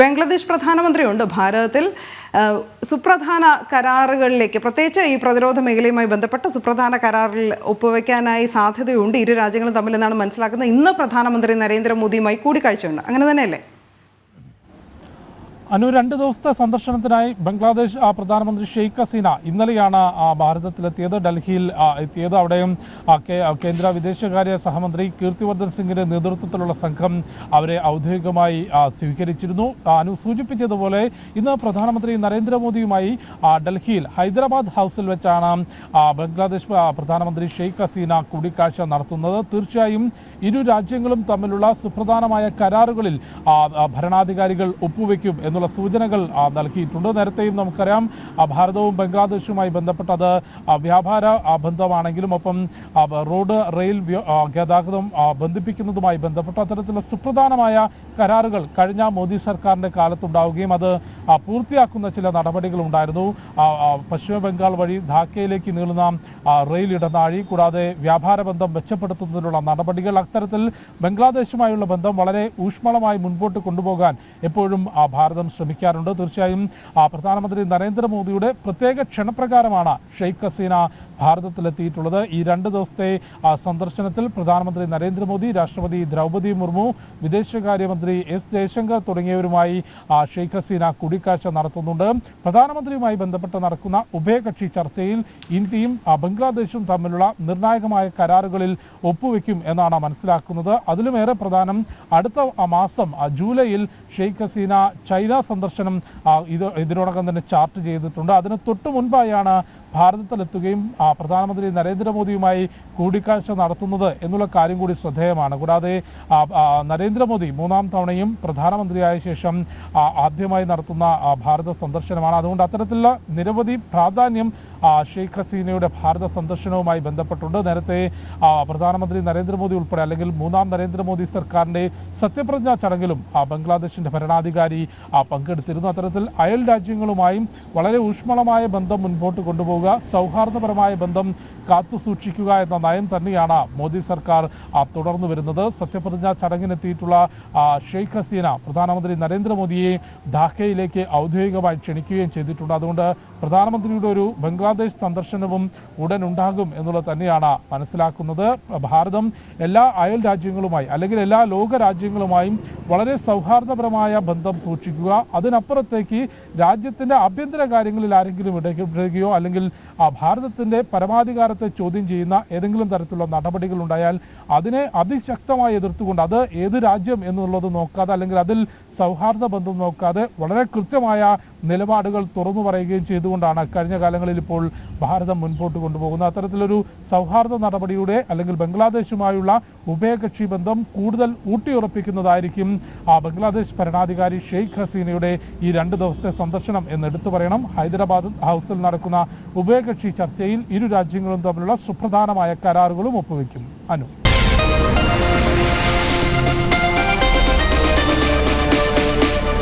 ബംഗ്ലാദേശ് പ്രധാനമന്ത്രിയുണ്ട്. ഭാരതത്തിൽ സുപ്രധാന കരാറുകളിലേക്ക് പ്രത്യേകിച്ച് ഈ പ്രതിരോധ മേഖലയുമായി ബന്ധപ്പെട്ട സുപ്രധാന കരാറിൽ ഒപ്പുവെക്കാനായി സാധ്യതയുണ്ട്. ഇരു രാജ്യങ്ങളും തമ്മിൽ എന്നാണ് മനസ്സിലാക്കുന്നത്. ഇന്ന് പ്രധാനമന്ത്രി നരേന്ദ്രമോദിയുമായി കൂടിക്കാഴ്ചയുണ്ട്. അങ്ങനെ തന്നെയല്ലേ? അനു രണ്ട് ദിവസത്തെ സന്ദർശനത്തിനായി ബംഗ്ലാദേശ് പ്രധാനമന്ത്രി ഷെയ്ഖ് ഹസീന ഇന്നലെയാണ് ഭാരതത്തിലെത്തിയത്. ഡൽഹിയിൽ എത്തിയത് അവിടെയും കേന്ദ്ര വിദേശകാര്യ സഹമന്ത്രി കീർത്തിവർദ്ധൻ സിംഗിന്റെ നേതൃത്വത്തിലുള്ള സംഘം അവരെ ഔദ്യോഗികമായി സ്വീകരിച്ചിരുന്നു. അനു സൂചിപ്പിച്ചതുപോലെ ഇന്ന് പ്രധാനമന്ത്രി നരേന്ദ്രമോദിയുമായി ഡൽഹിയിൽ ഹൈദരാബാദ് ഹൗസിൽ വെച്ചാണ് ബംഗ്ലാദേശ് പ്രധാനമന്ത്രി ഷെയ്ഖ് ഹസീന കൂടിക്കാഴ്ച നടത്തുന്നത്. തീർച്ചയായും ഇരു രാജ്യങ്ങളും തമ്മിലുള്ള സുപ്രധാനമായ കരാറുകളിൽ ഭരണാധികാരികൾ ഒപ്പുവെക്കും എന്നുള്ള സൂചനകൾ ആ, നൽകിയിട്ടുണ്ട്. നേരത്തെയും നമുക്കറിയാം ഭാരതവും ബംഗ്ലാദേശുമായി ബന്ധപ്പെട്ടത് വ്യാപാര ബന്ധമാണെങ്കിലും ഒപ്പം റോഡ് റെയിൽ ഗതാഗതം ബന്ധിപ്പിക്കുന്നതുമായി ബന്ധപ്പെട്ട അത്തരത്തിലുള്ള സുപ്രധാനമായ കരാറുകൾ കഴിഞ്ഞ മോദി സർക്കാരിന്റെ കാലത്തുണ്ടാവുകയും അത് പൂർത്തിയാക്കുന്ന ചില ആ, പശ്ചിമ ബംഗാൾ വഴി ധാക്കയിലേക്ക് നീളുന്ന റെയിൽ ഇടനാഴി കൂടാതെ വ്യാപാര ബന്ധം മെച്ചപ്പെടുത്തുന്നതിനുള്ള നടപടികൾ അത്തരത്തിൽ ബംഗ്ലാദേശുമായുള്ള ബന്ധം വളരെ ഊഷ്മളമായി മുൻപോട്ട് കൊണ്ടുപോകാൻ എപ്പോഴും ഭാരതം ശ്രമിക്കാറുണ്ട്. തീർച്ചയായും പ്രധാനമന്ത്രി നരേന്ദ്രമോദിയുടെ പ്രത്യേക ക്ഷണപ്രകാരമാണ് ഷെയ്ഖ് ഹസീന ഭാരതത്തിലെത്തിയിട്ടുള്ളത്. ഈ രണ്ട് ദിവസത്തെ സന്ദർശനത്തിൽ പ്രധാനമന്ത്രി നരേന്ദ്രമോദി രാഷ്ട്രപതി ദ്രൗപദി മുർമു വിദേശകാര്യമന്ത്രി എസ് ജയശങ്കർ തുടങ്ങിയവരുമായി ഷെയ്ഖ് ഹസീന കൂടിക്കാഴ്ച നടത്തുന്നുണ്ട്. പ്രധാനമന്ത്രിയുമായി ബന്ധപ്പെട്ട് നടക്കുന്ന ഉഭയകക്ഷി ചർച്ചയിൽ ഇന്ത്യയും ബംഗ്ലാദേശും തമ്മിലുള്ള നിർണായകമായ കരാറുകളിൽ ഒപ്പുവെക്കും എന്നാണ് മനസ്സിലാക്കുന്നത്. അതിലുമേറെ പ്രധാനം അടുത്ത മാസം ജൂലൈയിൽ ഷെയ്ഖ് ഹസീന ചൈന സന്ദർശനം ഇത് ഇതിനോടകം തന്നെ ചാർട്ട് ചെയ്തിട്ടുണ്ട്. അതിന് തൊട്ടു മുൻപായാണ് ഭാരതത്തിലെത്തുകയും പ്രധാനമന്ത്രി നരേന്ദ്രമോദിയുമായി കൂടിക്കാഴ്ച നടത്തുന്നത് എന്നുള്ള കാര്യം കൂടി ശ്രദ്ധേയമാണ്. കൂടാതെ നരേന്ദ്രമോദി മൂന്നാം തവണയും പ്രധാനമന്ത്രിയായ ശേഷം ആദ്യമായി നടത്തുന്ന ഭാരത സന്ദർശനമാണ്. അതുകൊണ്ട് അത്തരത്തിലുള്ള നിരവധി പ്രാധാന്യം ഷെയ്ഖ് ഹസീനയുടെ ഭാരത സന്ദർശനവുമായി ബന്ധപ്പെട്ടുണ്ട്. നേരത്തെ പ്രധാനമന്ത്രി നരേന്ദ്രമോദി ഉൾപ്പെടെ അല്ലെങ്കിൽ മൂന്നാം നരേന്ദ്രമോദി സർക്കാരിന്റെ സത്യപ്രതിജ്ഞാ ചടങ്ങിലും ബംഗ്ലാദേശിന്റെ ഭരണാധികാരി പങ്കെടുത്തിരുന്നു. അത്തരത്തിൽ അയൽ രാജ്യങ്ങളുമായും വളരെ ഊഷ്മളമായ ബന്ധം മുൻപോട്ട് കൊണ്ടുപോവുക സൗഹാർദ്ദപരമായ ബന്ധം കാത്തു സൂക്ഷിക്കുക എന്ന നയം തന്നെയാണ് മോദി സർക്കാർ തുടർന്നു വരുന്നത്. സത്യപ്രതിജ്ഞ ചടങ്ങിനെത്തിയിട്ടുള്ള ഷെയ്ഖ് ഹസീന പ്രധാനമന്ത്രി നരേന്ദ്രമോദിയെ ധാക്കയിലേക്ക് ഔദ്യോഗികമായി ക്ഷണിക്കുകയും ചെയ്തിട്ടുണ്ട്. അതുകൊണ്ട് പ്രധാനമന്ത്രിയുടെ ഒരു ബംഗ്ലാദേശ് സന്ദർശനവും ഉടൻ ഉണ്ടാകും എന്നുള്ളത് തന്നെയാണ് മനസ്സിലാക്കുന്നത്. ഭാരതം എല്ലാ അയൽ രാജ്യങ്ങളുമായി അല്ലെങ്കിൽ എല്ലാ ലോക രാജ്യങ്ങളുമായും വളരെ സൗഹാർദ്ദപരമായ ബന്ധം സൂക്ഷിക്കുക. അതിനപ്പുറത്തേക്ക് രാജ്യത്തിന്റെ ആഭ്യന്തര കാര്യങ്ങളിൽ ആരെങ്കിലും ഇടപെടുകയോ അല്ലെങ്കിൽ ആ ഭാരതത്തിന്റെ പരമാധികാരത്തെ ചോദ്യം ചെയ്യുന്ന ഏതെങ്കിലും തരത്തിലുള്ള നടപടികൾ ഉണ്ടായാൽ അതിനെ അതിശക്തമായി എതിർത്തുകൊണ്ട് അത് ഏത് രാജ്യം എന്നുള്ളത് നോക്കാതെ അല്ലെങ്കിൽ അതിൽ സൗഹാർദ്ദ ബന്ധം നോക്കാതെ വളരെ കൃത്യമായ നിലപാടുകൾ തുറന്നു പറയുകയും ചെയ്തുകൊണ്ടാണ് കഴിഞ്ഞ കാലങ്ങളിൽ ഇപ്പോൾ ഭാരതം മുൻപോട്ട് കൊണ്ടുപോകുന്നത്. അത്തരത്തിലൊരു സൗഹാർദ്ദ നടപടിയുടെ അല്ലെങ്കിൽ ബംഗ്ലാദേശുമായുള്ള ഉഭയകക്ഷി ബന്ധം കൂടുതൽ ഊട്ടിയുറപ്പിക്കുന്നതായിരിക്കും ആ ബംഗ്ലാദേശ് ഭരണാധികാരി ഷെയ്ഖ് ഹസീനയുടെ ഈ രണ്ട് ദിവസത്തെ സന്ദർശനം എന്ന് എടുത്തു പറയണം. ഹൈദരാബാദ് ഹൗസിൽ നടക്കുന്ന ഉഭയകക്ഷി ചർച്ചയിൽ ഇരു രാജ്യങ്ങളും തമ്മിലുള്ള സുപ്രധാനമായ കരാറുകളും ഒപ്പുവെക്കും. അനു.